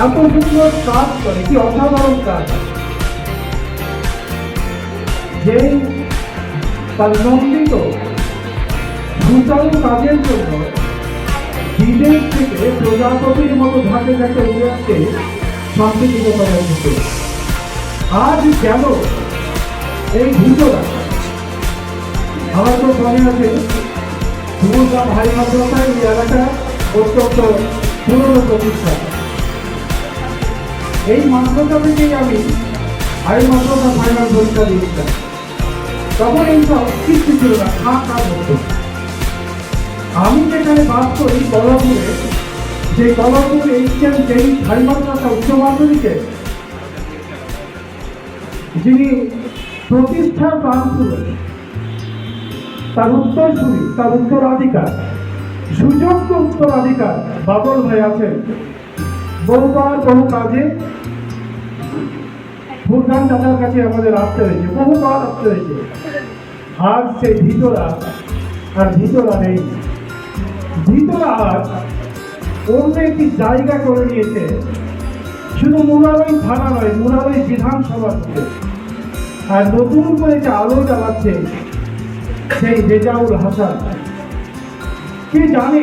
এত সুন্দর কাজ করে, কি অসাধারণ কাজ। যে তার নন্দিত সুচারু কাজের জন্য বিদেশ থেকে প্রজাপতির মতো ঝাঁকে ঝাঁকে উড়ে আসছে শান্তিপূর্ণ করার আজ কেন এই ভিতরা আমার তো মনে আছে সুমুদ্রা ভাই মাদ্রাসায় এই এলাকা অত্যন্ত পুরনো প্রতিষ্ঠান এই মাদ্রাসা থেকেই আমি আই মাদ্রাসা ফাইনাল পরীক্ষা দিয়েছিলাম তখন এই সব কিছু ছিল না খা খা হতো আমি যেখানে বাস করি, কলাপুরে সেই কলাপুর এইচএম যেই হাই মাদ্রাসা উচ্চ মাধ্যমিকে, যিনি প্রতিষ্ঠার প্রাণ ছিল তার উত্তরসূরি, তার উত্তরাধিকার, সুযোগ্য উত্তরাধিকার বাবল ভাই আছেন। বহুবার বহু কাজে ফুরকান দাদার কাছে আমাদের আসতে হয়েছে, বহুবার আসতে হয়েছে। আর সেই ভিতরা আর ভিতরা নেই। ভিতরা আজ অন্য একটি জায়গা করে নিয়েছে। শুধু মুরারই থানা নয়, মুরারই বিধানসভা থেকে। আর নতুন করে যে আলো জ্বালাচ্ছে, সেই রেজাউল হাসান। কে জানে?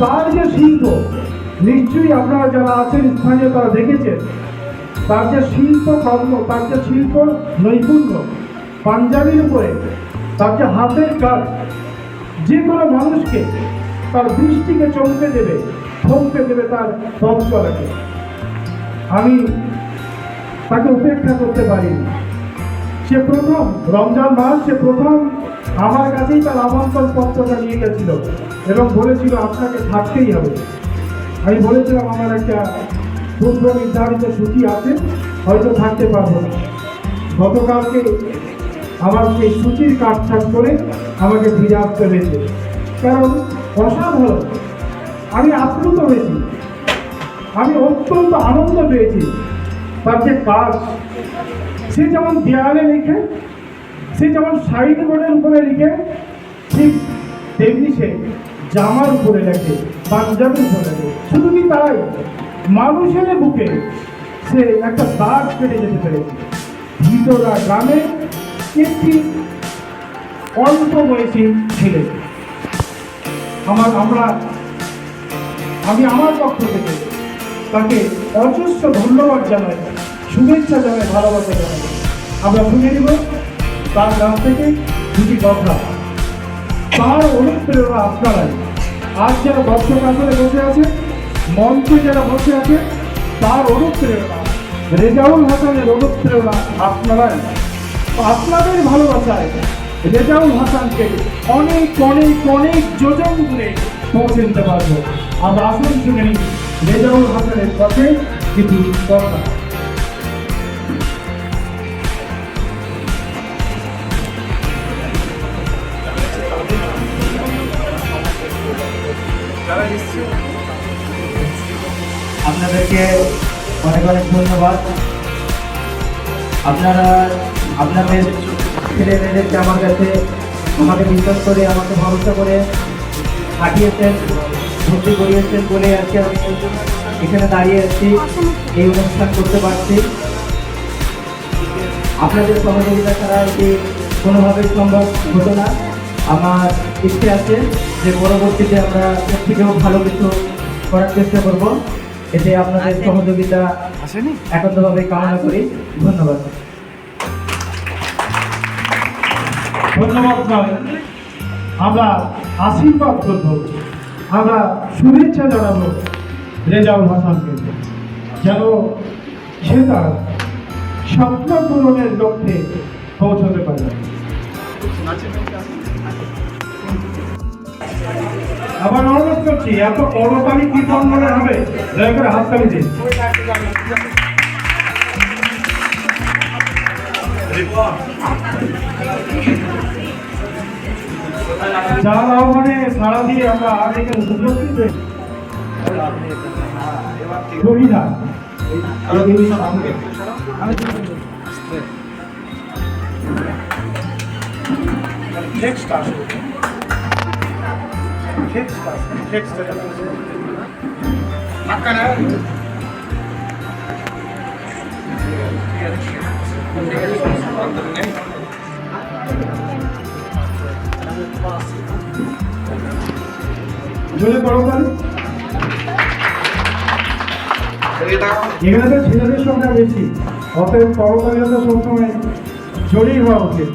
তার যে শিল্প নিশ্চয়ই আপনারা যারা আছেন স্থানীয় তারা দেখেছেন তার যে শিল্প কর্ম তার যে শিল্প নৈপুণ্য, পাঞ্জাবির উপরে তার যে হাতের কাজ, যে কোনো মানুষকে তার দৃষ্টিকে চমকে দেবে, থমকে দেবে তার পথ চলাকে। আমি তাকে উপেক্ষা করতে পারিনি। সে প্রথম, রমজান মাস, সে প্রথম আমার কাছেই তার আমন্ত্রণ পত্রটা নিয়ে গেছিল এবং বলেছিল, আপনাকে থাকতেই হবে। আমি বলেছিলাম আমার একটা পূর্ব নির্ধারিত সূচি আছে, হয়তো থাকতে পারব না। গতকালকে আমার সেই সূচির কাটছাট করে আমাকে ফিরে আসতে হয়েছে। কারণ অসাধারণ। আমি আপ্লুত হয়েছি। আমি অত্যন্ত আনন্দ পেয়েছি। তার যে কাজ, সে যেমন দেয়ালে লিখে, সে যেমন সাইড বোর্ডের উপরে লিখে, ঠিক তেমনি সে জামার উপরে লেখে। পাঞ্জাবির উপরে লেখে শুধু কি তাই মানুষের বুকে সে একটা দাগ কেটে যেতে পেরেছে। ভিতরা গ্রামে একটি অল্প বয়সী ছেলে। আমার আমরা আমি আমার পক্ষ থেকে তাকে অজস্র ধন্যবাদ জানাই, শুভেচ্ছা জানাই, ভালোবাসা জানাই। আমরা শুনে নিব, তার কাছ থেকে দুটি কথা। তার অনুপ্রেরণা আপনারাই। আজ যারা দর্শক আসলে বসে আছে, মঞ্চে যারা বসে আছে, তার অনুপ্রেরণা রেজাউল হাসানের অনুপ্রেরণা আপনারাই। আপনাদের ভালোবাসায় রেজাউল হাসানকে অনেক অনেক অনেক যোজন দূরে পৌঁছে দিতে পারব। আমরা আসুন শুনে রেজাউল হাসানের পথে কিছু কথা। আপনাদেরকে অনেক অনেক ধন্যবাদ। আপনারা আপনাদের ছেলে মেয়েদেরকে আমার কাছে আমাকে বিশ্বাস করে, আমাকে ভরসা করে পাঠিয়েছেন, ভর্তি করিয়েছেন বলে আজকে আমি এখানে দাঁড়িয়ে আছি, এই অনুষ্ঠান করতে পারছি। আপনাদের সহযোগিতা ছাড়া এটি কোনোভাবেই সম্ভব হতো না। আমার ইচ্ছে আছে যে পরবর্তীতে আমরা এর থেকেও ভালো কিছু করার চেষ্টা করব। এতে আপনাদের সহযোগিতা একান্তভাবে কামনা করি। ধন্যবাদ। ধন্যবাদ নয় আমরা আশীর্বাদ করব। আমরা শুভেচ্ছা জানাব রেজাউল হাসানকে। যেন সে তার স্বপ্ন পূরণের লক্ষ্যে পৌঁছতে পারে। আবার অনুরোধ করছি এত করতালি কীর্তন মনে হবে দয়া করে হাততালি দিন যার আহ্বানে সারা দিয়ে আমরা আজ এখানে উপস্থিত জোরে করো তাহলে এখানে তো ছেলেদের সংখ্যা বেশি। অতএব করতালিটা তো সবসময় জোরেই হওয়া উচিত।